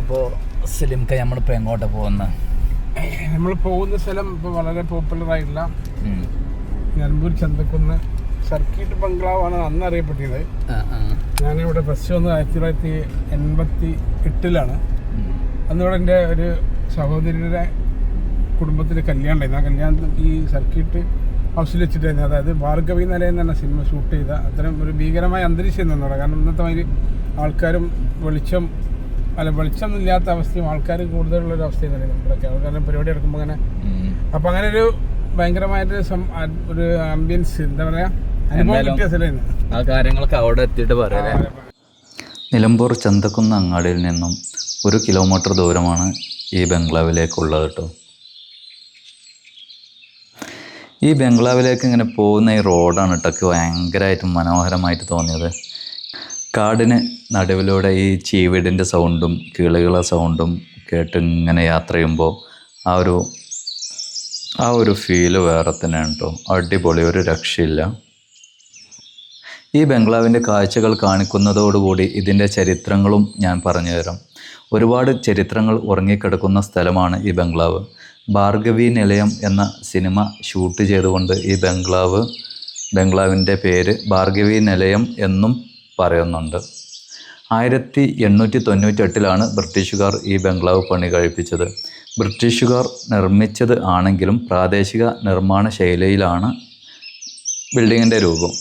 അപ്പോൾ സിലിംക നമ്മളിപ്പോൾ എങ്ങോട്ട് പോകുന്നത് നമ്മൾ പോകുന്ന സ്ഥലം ഇപ്പോൾ വളരെ പോപ്പുലർ ആയിട്ടുള്ള നിലമ്പൂർ ചന്തക്കുന്ന് സർക്കിട്ട് ബംഗ്ലാവാണ് അന്ന് അറിയപ്പെട്ടത് ഞാനിവിടെ ഫസ്റ്റ് വന്നത് ആയിരത്തി തൊള്ളായിരത്തി എൺപത്തി എട്ടിലാണ് അന്നിവിടെ എന്റെ ഒരു സഹോദരിയുടെ കുടുംബത്തിൽ കല്യാണം ഉണ്ടായിരുന്നു. ആ കല്യാണത്തിൽ ഈ സർക്കിട്ട് ഹൗസിൽ വെച്ചിട്ടായിരുന്നു. അതായത് ഭാർഗവി നിലയെന്ന് പറഞ്ഞ സിനിമ ഷൂട്ട് ചെയ്ത. അത്തരം ഒരു ഭീകരമായ അന്തരീക്ഷം തന്നെ കാരണം ഇന്നത്തെ മാതിരി ആൾക്കാരും വെളിച്ചം അല്ല വെളിച്ചമൊന്നും ഇല്ലാത്ത അവസ്ഥയും ആൾക്കാർ കൂടുതലുള്ള ഒരു അവസ്ഥയും തന്നെ ഇവിടെയൊക്കെ. ആൾക്കാരുടെ പരിപാടി എടുക്കുമ്പോൾ അങ്ങനെ അപ്പം അങ്ങനെ ഒരു ഭയങ്കരമായിട്ട് ഒരു ആംബിയൻസ് എന്താ പറയുക അനുഭവം എന്തായാലും- കിട്ടിയ സ്ഥലമായിരുന്നു. ആ കാര്യങ്ങളൊക്കെ അവിടെ എത്തിയിട്ട് പറയാം നിലമ്പൂർ ചന്തക്കുന്ന് അങ്ങാടിയിൽ നിന്നും ഒരു കിലോമീറ്റർ ദൂരമാണ് ഈ ബംഗ്ലാവിലേക്കുള്ളത് കേട്ടോ. ഈ ബംഗ്ലാവിലേക്ക് ഇങ്ങനെ പോകുന്ന ഈ റോഡാണ് കേട്ടോ ഭയങ്കരമായിട്ട് മനോഹരമായിട്ട് തോന്നിയത്. കാടിന് നടുവിലൂടെ ഈ ചീവീടിന്റെ സൗണ്ടും കിളികളെ സൗണ്ടും കേട്ട് ഇങ്ങനെ യാത്ര ചെയ്യുമ്പോൾ ആ ഒരു ആ ഒരു ഫീൽ വേറെ തന്നെയാണ് കേട്ടോ. അടിപൊളി ഒരു രക്ഷയില്ല. ഈ ബംഗ്ലാവിന്റെ കാഴ്ചകൾ കാണിക്കുന്നതോടുകൂടി ഇതിന്റെ ചരിത്രങ്ങളും ഞാൻ പറഞ്ഞു തരാം. ഒരുപാട് ചരിത്രങ്ങൾ ഉറങ്ങിക്കിടക്കുന്ന സ്ഥലമാണ് ഈ ബംഗ്ലാവ്. ഭാർഗവി നിലയം എന്ന സിനിമ ഷൂട്ട് ചെയ്തുകൊണ്ട് ഈ ബംഗ്ലാവ് ബംഗ്ലാവിന്റെ പേര് ഭാർഗവി നിലയം എന്നും പറയുന്നുണ്ട്. ആയിരത്തി എണ്ണൂറ്റി തൊണ്ണൂറ്റെട്ടിലാണ് ബ്രിട്ടീഷുകാർ ഈ ബംഗ്ലാവ് പണി കഴിപ്പിച്ചത്. ബ്രിട്ടീഷുകാർ നിർമ്മിച്ചത് ആണെങ്കിലും പ്രാദേശിക നിർമ്മാണ ശൈലിയിലാണ് ബിൽഡിങ്ങിന്റെ രൂപം.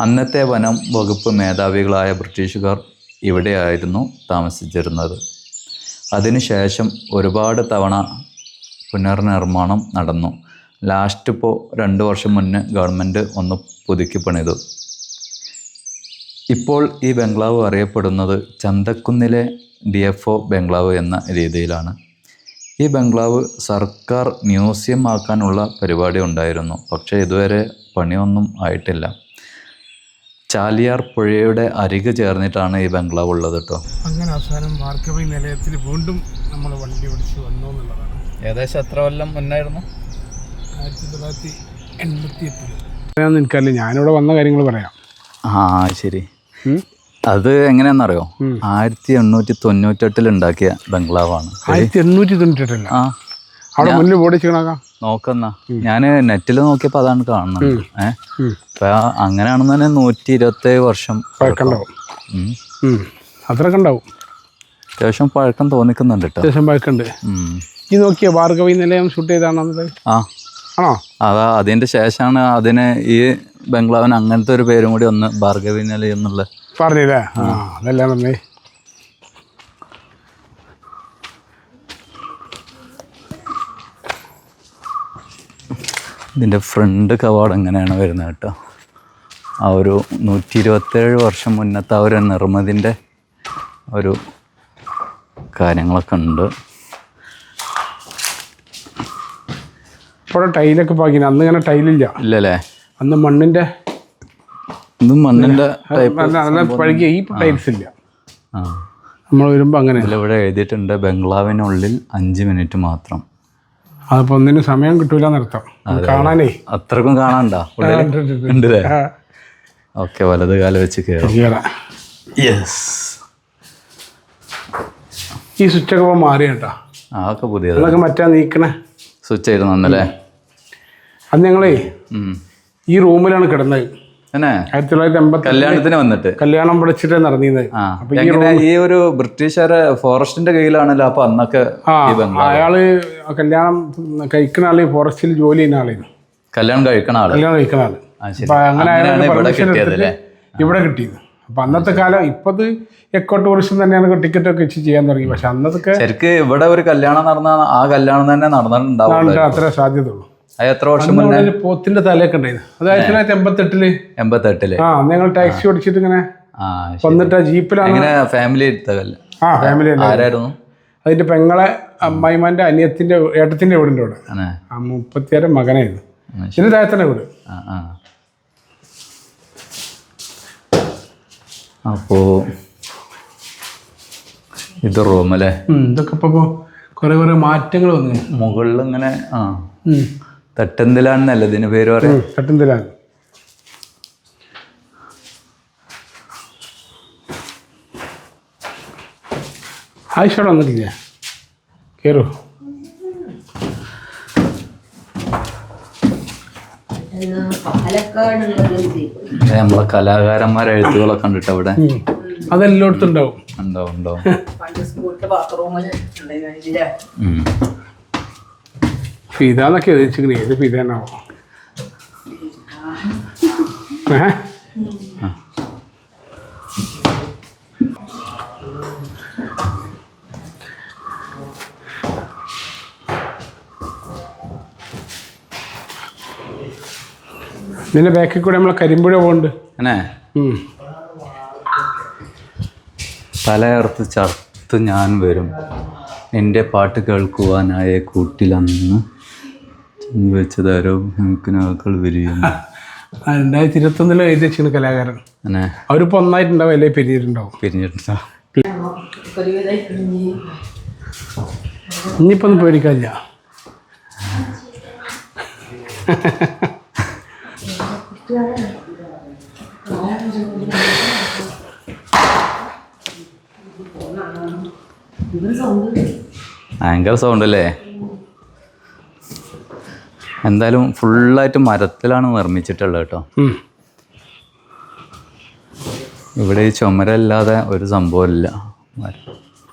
അന്നത്തെ വനം വകുപ്പ് മേധാവികളായ ബ്രിട്ടീഷുകാർ ഇവിടെയായിരുന്നു താമസിച്ചിരുന്നത്. അതിനുശേഷം ഒരുപാട് തവണ പുനർനിർമ്മാണം നടന്നു. ലാസ്റ്റ് ഇപ്പോൾ രണ്ട് വർഷം മുന്നേ ഗവൺമെന്റ് ഒന്ന് പുതുക്കി പണിതു. ഇപ്പോൾ ഈ ബംഗ്ലാവ് അറിയപ്പെടുന്നത് ചന്തക്കുന്നിലെ ഡി എഫ് ഒ ബംഗ്ലാവ് എന്ന രീതിയിലാണ്. ഈ ബംഗ്ലാവ് സർക്കാർ മ്യൂസിയം ആക്കാനുള്ള പരിപാടി ഉണ്ടായിരുന്നു. പക്ഷേ ഇതുവരെ പണിയൊന്നും ആയിട്ടില്ല. ചാലിയാർ പുഴയുടെ അരികെ ചേർന്നിട്ടാണ് ഈ ബംഗ്ലാവ് ഉള്ളത് കേട്ടോ അങ്ങനെ അവസാനം മാർക്കവി നിലയത്തിൽ വീണ്ടും നമ്മൾ വണ്ടി ഓടിച്ച് വന്നു എന്നുള്ളതാണ്. ഏകദേശം എത്ര കൊല്ലം മുന്നായിരുന്നു? ആയിരത്തി തൊള്ളായിരത്തി എൺപത്തി എട്ടിൽ ഞാൻ നിനക്കല്ലേ ഞാനിവിടെ വന്ന കാര്യങ്ങൾ പറയാം. ആ ശരി. അത് എങ്ങനെയാണെന്നറിയോ? ആയിരത്തി എണ്ണൂറ്റി തൊണ്ണൂറ്റെട്ടിൽ ഉണ്ടാക്കിയ ബംഗ്ലാവാണ്. ആയിരത്തി എണ്ണൂറ്റി തൊണ്ണൂറ്റെട്ടല്ല ആ. അവിടെ മുന്നിൽ ഓടിച്ച് നോക്കുന്ന. ഞാൻ നെറ്റിൽ നോക്കിയപ്പോൾ അതാണ് കാണുന്നത്. ഏഹ് അപ്പൊ അങ്ങനെയാണെന്ന് തന്നെ നൂറ്റി ഇരുപത്തേഴ് വർഷം. അത്രയൊക്കെ ഉണ്ടാവും. അത്യാവശ്യം പഴക്കം തോന്നിക്കുന്നുണ്ട് കേട്ടോ. അത്യാവശ്യം പഴക്കുണ്ട് ഉം. ഈ നോക്കിയ ഭാർഗവി നിലയം ഷൂട്ട് ചെയ്താണെന്നത് ആ. ആണോ? അതാ അതിന്റെ ശേഷമാണ് അതിന് ഈ ബംഗ്ലാവിന് അങ്ങനത്തെ ഒരു പേരും കൂടി ഒന്ന് ഭാർഗവി നിലയം എന്നുള്ള പറഞ്ഞില്ലേ? ആ അതല്ല പറഞ്ഞേ ഇതിന്റെ ഫ്രണ്ട് കവാടം എങ്ങനെയാണ് വരുന്നത് കേട്ടോ? ആ ഒരു നൂറ്റി ഇരുപത്തേഴ് വർഷം മുന്നത്തെ ആ ഒരു നിർമ്മിതിന്റെ ഒരു കാര്യങ്ങളൊക്കെ ഉണ്ട്. ഇപ്പോഴും ടൈലൊക്കെ പാക്കിന് അന്ന് ഇങ്ങനെ ടൈലില്ല. ഇല്ലല്ലേ? അന്ന് മണ്ണിന്റെ മണ്ണിന്റെ പഴകിയ ഈ ടൈൽസ് ഇല്ല. ആ. നമ്മൾ വരുമ്പോൾ അങ്ങനെ. ഇവിടെ എഴുതിയിട്ടുണ്ട് ബംഗ്ലാവിനുള്ളിൽ അഞ്ച് മിനിറ്റ് മാത്രം. അതിപ്പോ ഒന്നിനും സമയം കിട്ടൂല നിർത്താം കാണാനേ. അത്രക്കും കാണാണ്ടാ. ഉണ്ടല്ലേ ഓക്കെ വലത് കാല വെച്ച് കയറും. യെസ് ഈ സ്വിച്ച് ഒക്കെ മാറി കേട്ടോ അതൊക്കെ പുതിയത് അതൊക്കെ മറ്റാ നീക്കണേ. സ്വിച്ച് ആയിരുന്നു അന്നല്ലേ അത് ഞങ്ങളേ. ഈ റൂമിലാണ് കിടന്നത്. അല്ലേ ആയിരത്തി തൊള്ളായിരത്തി എൺപത്തി കല്യാണത്തിന് വന്നിട്ട്. കല്യാണം വിളിച്ചിട്ട് നടന്നിരുന്നത് ഈ ഒരു ബ്രിട്ടീഷുകാരെ ഫോറസ്റ്റിന്റെ കയ്യിലാണല്ലോ അപ്പൊ അന്നൊക്കെ ആ അയാൾ കല്യാണം കഴിക്കുന്ന ആൾ ഫോറസ്റ്റിൽ ജോലി ചെയ്യുന്ന ആളായിരുന്നു. കല്യാണം കഴിക്കണ ആൾ. കല്യാണം കഴിക്കണ ആൾ. അപ്പൊ അങ്ങനെ ഇവിടെ കിട്ടിയത് എടുത്തിട്ട് അല്ലേ? ഇവിടെ കിട്ടിയത്. അപ്പൊ അന്നത്തെ കാലം ഇപ്പത് എക്കോ ടൂറിസം തന്നെയാണ് ടിക്കറ്റ് ഒക്കെ വെച്ച് ചെയ്യാൻ തുടങ്ങി. പക്ഷെ അന്നതൊക്കെ ശരിക്ക് ഇവിടെ ഒരു കല്യാണം നടന്ന ആ കല്യാണം തന്നെ നടന്നിട്ടുണ്ടാവും അത്ര സാധ്യത ഉള്ളൂ അത് എത്ര വർഷം മുന്നേ? പോത്തിന്റെ തലയൊക്കെ ഉണ്ടായിരുന്നു. അത് ആയിരത്തി തൊള്ളായിരത്തി എൺപത്തെട്ടിൽ. എൺപത്തെട്ടിൽ. ആ ഞങ്ങൾ ടാക്സി ഓടിച്ചിട്ട് ഇങ്ങനെ. വന്നിട്ട് ജീപ്പിലാണ് എങ്ങനെ ഫാമിലി ആ ഫാമിലി ആരായിരുന്നു? അതിന്റെ പെങ്ങളെ അമ്മായിമാന്റെ അനിയത്തിന്റെ ഏട്ടത്തിന്റെ വീടിന്റെ അവിടെ. ആ മുപ്പത്തിയാറ് മകനായിരുന്നു. ഇതിന്റെ താഴത്തന്നെ വീട്. അപ്പോ ഇത് റൂം അല്ലേ ഇതൊക്കെ ഇപ്പൊ കുറെ കുറെ മാറ്റങ്ങൾ വന്നു. മുകളിൽ ഇങ്ങനെ ആ. തട്ടെന്തിലാണെന്നല്ല ഇതിന് പേര് പറയാം. തട്ടന്തിലാണ്? ആയിഷോടെ വന്നിട്ടില്ല? കയറൂ നമ്മളെ കലാകാരന്മാരെ എഴുത്തുകളൊക്കെ കണ്ടിട്ട് അവിടെ. അതെല്ലായിടത്തും ഉണ്ടാവും. ഉണ്ടോ ഉണ്ടോ ഉം. ഫിതാന്നൊക്കെ എഴുതിച്ചിങ്ങനെ ഏത് ഫിതാനാവോ ഏ? ഇതിന്റെ ബാക്കിൽ കൂടെ നമ്മളെ കരിമ്പുഴ പോകുന്നുണ്ട്. തലയർത്ത് ചർത്ത് ഞാൻ വരും. എന്റെ പാട്ട് കേൾക്കുവാനായ കൂട്ടിലന്ന് വെച്ചതാരോ? നാക്കൾ വരികയും ആ, രണ്ടായിരത്തി ഇരുപത്തൊന്നിൽ എഴുതി വെച്ചിരുന്ന കലാകാരൻ. അങ്ങനെ അവരിപ്പോ ഒന്നായിട്ടുണ്ടാവും അല്ലെ? പിരിഞ്ഞിട്ടുണ്ടാവും പിരിഞ്ഞിട്ടുണ്ടാവും ഇനിയിപ്പോ ഒന്നും പേടിക്കാനില്ല. ഭയങ്കര സൗണ്ട് അല്ലേ? എന്തായാലും ഫുള്ളായിട്ട് മരത്തിലാണ് നിർമ്മിച്ചിട്ടുള്ളത് കേട്ടോ. ഇവിടെ ഈ ചുമരല്ലാതെ ഒരു സംഭവമില്ല.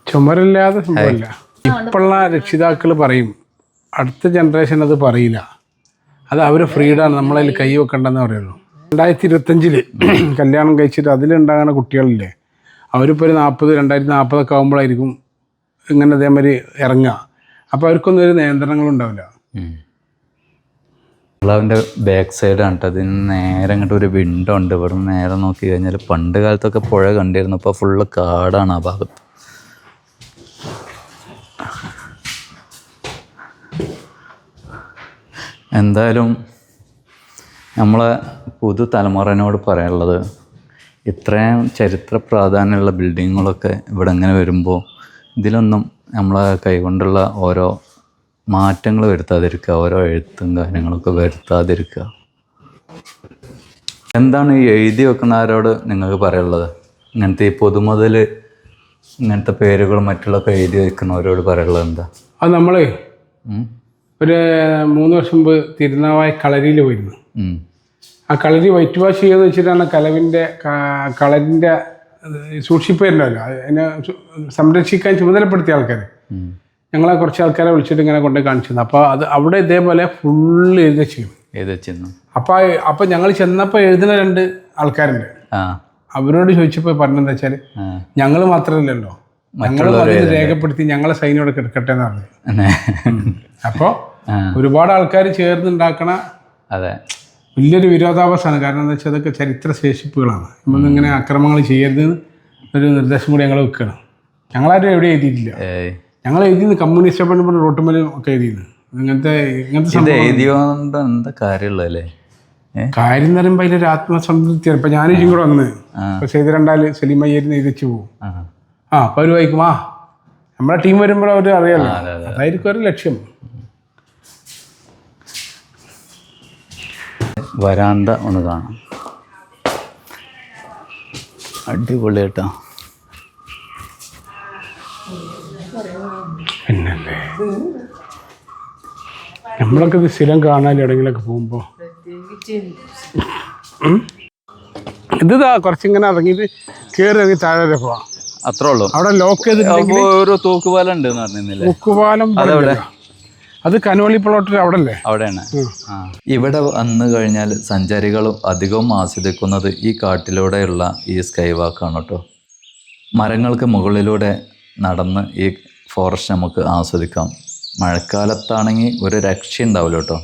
ചുമരില്ലാതെ സംഭവമില്ല. ഇപ്പോഴുള്ള രക്ഷിതാക്കൾ പറയും അടുത്ത ജനറേഷൻ അത് പറയില്ല. അത് അവർ ഫ്രീഡാണ് നമ്മളതിൽ കൈ വെക്കണ്ടെന്ന് പറയുള്ളൂ. രണ്ടായിരത്തി ഇരുപത്തഞ്ചിൽ കല്യാണം കഴിച്ചിട്ട് അതിലുണ്ടാകുന്ന കുട്ടികളില്ലേ അവരിപ്പോൾ ഒരു നാൽപ്പത് രണ്ടായിരത്തി നാൽപ്പതൊക്കെ ആകുമ്പോഴായിരിക്കും ഇങ്ങനെ അതേമാതിരി ഇറങ്ങുക. അപ്പോൾ അവർക്കൊന്നും ഒരു നിയന്ത്രണങ്ങളും ഉണ്ടാവില്ല. ബംഗ്ലാവിന്റെ ബാക്ക് സൈഡാണ് കേട്ടോ അതിന് നേരെ അങ്ങോട്ട് ഒരു വിൻഡോ ഉണ്ട്. ഇവിടെ നിന്ന് നേരെ നോക്കി കഴിഞ്ഞാൽ പണ്ട് കാലത്തൊക്കെ പുഴ കണ്ടിരുന്നു. ഇപ്പോൾ ഫുള്ള് കാടാണ് ആ ഭാഗത്ത് എന്തായാലും നമ്മളെ പുതുതലമുറനോട് പറയാനുള്ളത് ഇത്രയും ചരിത്ര പ്രാധാന്യമുള്ള ബിൽഡിങ്ങുകളൊക്കെ ഇവിടെ ഇങ്ങനെ വരുമ്പോൾ ഇതിലൊന്നും നമ്മളെ കൈകൊണ്ടുള്ള ഓരോ മാറ്റങ്ങൾ വരുത്താതിരിക്കുക ഓരോ എഴുത്തും കാര്യങ്ങളൊക്കെ വരുത്താതിരിക്കുക. എന്താണ് ഈ എഴുതി വെക്കുന്നവരോട് നിങ്ങൾക്ക് പറയാനുള്ളത്? ഇങ്ങനത്തെ ഈ പൊതുമുതൽ ഇങ്ങനത്തെ പേരുകൾ മറ്റുള്ളൊക്കെ എഴുതി വെക്കുന്നവരോട് പറയാനുള്ളത് എന്താ? അത് നമ്മളെ? ഒരു മൂന്ന് വർഷം മുമ്പ് തിരുനാവായ കളരിയിൽ പോയിരുന്നു. ആ കളരി വൈറ്റ് വാഷ് ചെയ്യുക വെച്ചിട്ടാണ് കലവിന്റെ കളരിന്റെ സൂക്ഷിപ്പേരുണ്ടല്ലോ അതിനെ സംരക്ഷിക്കാൻ ചുമതലപ്പെടുത്തിയ ആൾക്കാർ. ഞങ്ങളെ കുറച്ച് ആൾക്കാരെ വിളിച്ചിട്ട് ഇങ്ങനെ കൊണ്ട് കാണിച്ചിരുന്നു. അപ്പോൾ അത് അവിടെ ഇതേപോലെ ഫുള്ള് എഴുതി ചെയ്യും എഴുതി വെച്ചിരുന്നു. അപ്പോൾ അപ്പോൾ ഞങ്ങൾ ചെന്നപ്പോൾ എഴുതുന്ന രണ്ട് ആൾക്കാരുണ്ട്. അവരോട് ചോദിച്ചപ്പോൾ പറഞ്ഞെന്താ വെച്ചാൽ. ഞങ്ങൾ മാത്രമല്ലല്ലോ. ഞങ്ങൾ രേഖപ്പെടുത്തി ഞങ്ങളെ സൈനോട് കിടക്കട്ടെ എന്ന് പറഞ്ഞു. അപ്പോൾ ഒരുപാട് ആൾക്കാർ ചേർന്നുണ്ടാക്കണ അതെ. വലിയൊരു വിരോധാഭാസമാണ്. കാരണം എന്താ വെച്ചാൽ അതൊക്കെ ചരിത്ര ശേഷിപ്പുകളാണ്. നമ്മളിങ്ങനെ അക്രമങ്ങൾ ചെയ്യരുത് ഒരു നിർദ്ദേശം കൂടി ഞങ്ങൾ വെക്കണം. ഞങ്ങളാരും എവിടെ എഴുതിയിട്ടില്ല. ഞങ്ങൾ എഴുതിയത് കമ്മ്യൂണിസ്റ്റ് പറഞ്ഞ റോട്ടുമലും ഒക്കെ എഴുതിയത്. ഇങ്ങനത്തെ ഇങ്ങനത്തെ ഇത് സംഭവം എഴുതിയോണ്ട് എന്താ കാര്യമുള്ളതല്ലേ കാര്യം എന്ന് പറയുമ്പോൾ അതിലൊരു ആത്മസംതൃപ്തിയാണ് ഇപ്പം ഞാൻ ഇങ്ങോട്ട് വന്ന്. ഇപ്പം ചെയ്ത് രണ്ടാൽ സലീമയ്യായിരുന്നു എഴുതിച്ചു പോകും ആ. അപ്പം അപ്പോൾ അവർ വായിക്കും. ആ നമ്മുടെ ടീം വരുമ്പോൾ അവർ അറിയാമല്ലോ അതെ, അതെ. അതായിരിക്കും ഒരു ലക്ഷ്യം. വരാന്ത ഒന്ന് കാണാം. അടിപൊളി കേട്ടോ നമ്മളൊക്കെ ഇത് സ്ഥിരം കാണാൻ എവിടെയെങ്കിലൊക്കെ പോകുമ്പോൾ ഇത് ഇതാ കുറച്ചിങ്ങനെ ഇറങ്ങിയിട്ട് കയറി ഇറങ്ങി താഴെ വരെ പോവാം. അത്രേ ഉള്ളൂ. അവിടെ ലോക്ക് ചെയ്തിട്ടുണ്ടെങ്കിൽ ഒരു തൂക്കുപാലം ഉണ്ട് അതെവിടെ? അത് കനോളി പ്ലോട്ടിൽ അവിടെ അല്ലേ അവിടെയാണ്. ഇവിടെ വന്നു കഴിഞ്ഞാൽ സഞ്ചാരികളും അധികവും ആസ്വദിക്കുന്നത് ഈ കാട്ടിലൂടെയുള്ള ഈ സ്കൈ വാക്കാണ് കേട്ടോ. മരങ്ങൾക്ക് മുകളിലൂടെ നടന്ന് ഈ ഫോറസ്റ്റ് നമുക്ക് ആസ്വദിക്കാം. മഴക്കാലത്താണെങ്കിൽ ഒരു രക്ഷയുണ്ടാവില്ല കേട്ടോ.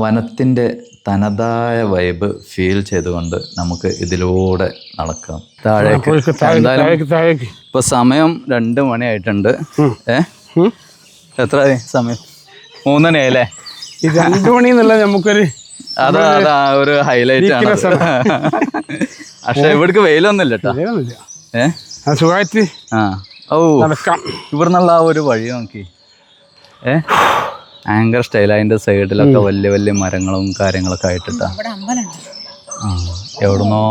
വനത്തിന്റെ തനതായ വൈബ് ഫീൽ ചെയ്തുകൊണ്ട് നമുക്ക് ഇതിലൂടെ നടക്കാം. താഴേക്ക് എന്തായാലും ഇപ്പൊ സമയം രണ്ട് മണിയായിട്ടുണ്ട് ഏ? എത്ര സമയം മൂന്നണിയല്ലേ രണ്ട് മണി എന്നുള്ളത് നമുക്കൊരു അതാ അതാ ഒരു ഹൈലൈറ്റ് ആണ്. പക്ഷെ ഇവിടേക്ക് വെയിലൊന്നുമില്ല കേട്ടോ. വേറൊന്നുമില്ല ഏ? ആ സുഖമായിട്ട് ആ. ഓ ഇവിടുന്നുള്ള ആ ഒരു വഴി നോക്കി. ഭയങ്കര സ്റ്റൈൽ അതിന്റെ സൈഡിലൊക്കെ വലിയ വലിയ മരങ്ങളും കാര്യങ്ങളൊക്കെ ആയിട്ടിട്ടാ. എവിടുന്നോ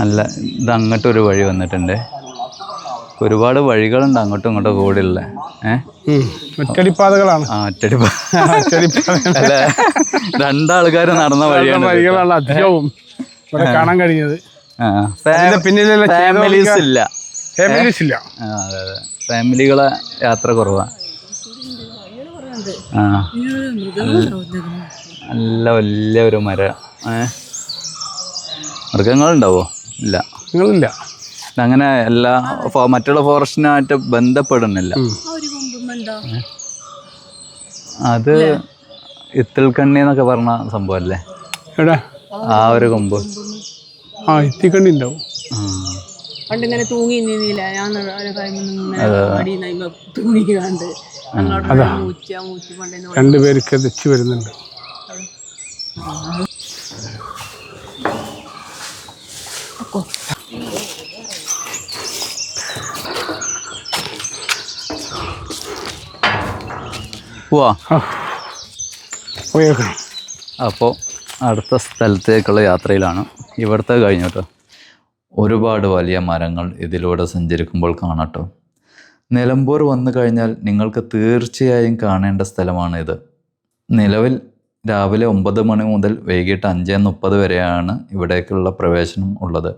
നല്ല ഇത് അങ്ങോട്ടൊരു വഴി വന്നിട്ടുണ്ട്. ഒരുപാട് വഴികളുണ്ട് അങ്ങോട്ടും ഇങ്ങോട്ടും കൂടിയുള്ള. ഏഹ് ഉം. ഒറ്റടിപ്പാതകളാണ് ആ ഒറ്റടി ഒറ്റടിപ്പാത അല്ല രണ്ടാൾക്കാർ നടന്ന വഴിയാണ്. വഴികളാണ് അധികവും ഇവിടെ കാണാൻ കഴിഞ്ഞത് അതിന്റെ ഫാമിലീസ് ഇല്ല. ഫാമിലീസ് ഇല്ല. അതെ അതെ. ഫാമിലികളെ യാത്ര കുറവാ. ആ. നല്ല വലിയ ഒരു മര. ഏ? മൃഗങ്ങളുണ്ടാവോ? ഇല്ല. നിങ്ങളില്ല അങ്ങനെ എല്ലാ ഫോ- മറ്റുള്ള ഫോറസ്റ്റിനായിട്ട് ബന്ധപ്പെടുന്നില്ല. അത് ഇത്തിൽക്കണ്ണി എന്നൊക്കെ പറഞ്ഞ സംഭവല്ലേ എവിടെ? ആ ഒരു കൊമ്പ്. ആ ഇത്തിക്കണ്ണി ഉണ്ടാവും. ആ. പണ്ടിങ്ങനെ തൂങ്ങി നിന്നില്ല. ഞാൻ അടി തൂങ്ങി കണ്ട് അങ്ങോട്ട് മൂച്ച മൂച്ച് പണ്ടേന്ന് രണ്ടുപേർക്ക് തെച്ച് വരുന്നുണ്ട്. പോവാ അപ്പോൾ അടുത്ത സ്ഥലത്തേക്കുള്ള യാത്രയിലാണ്. ഇവിടുത്തെ കഴിഞ്ഞു കേട്ടോ. ഒരുപാട് വലിയ മരങ്ങൾ ഇതിലൂടെ സഞ്ചരിക്കുമ്പോൾ കാണാട്ടോ. നിലമ്പൂർ വന്നു കഴിഞ്ഞാൽ നിങ്ങൾക്ക് തീർച്ചയായും കാണേണ്ട സ്ഥലമാണ് ഇത് നിലവിൽ രാവിലെ ഒമ്പത് മണി മുതൽ വൈകിട്ട് അഞ്ച് മുപ്പത് വരെയാണ് ഇവിടേക്കുള്ള പ്രവേശനം ഉള്ളത്.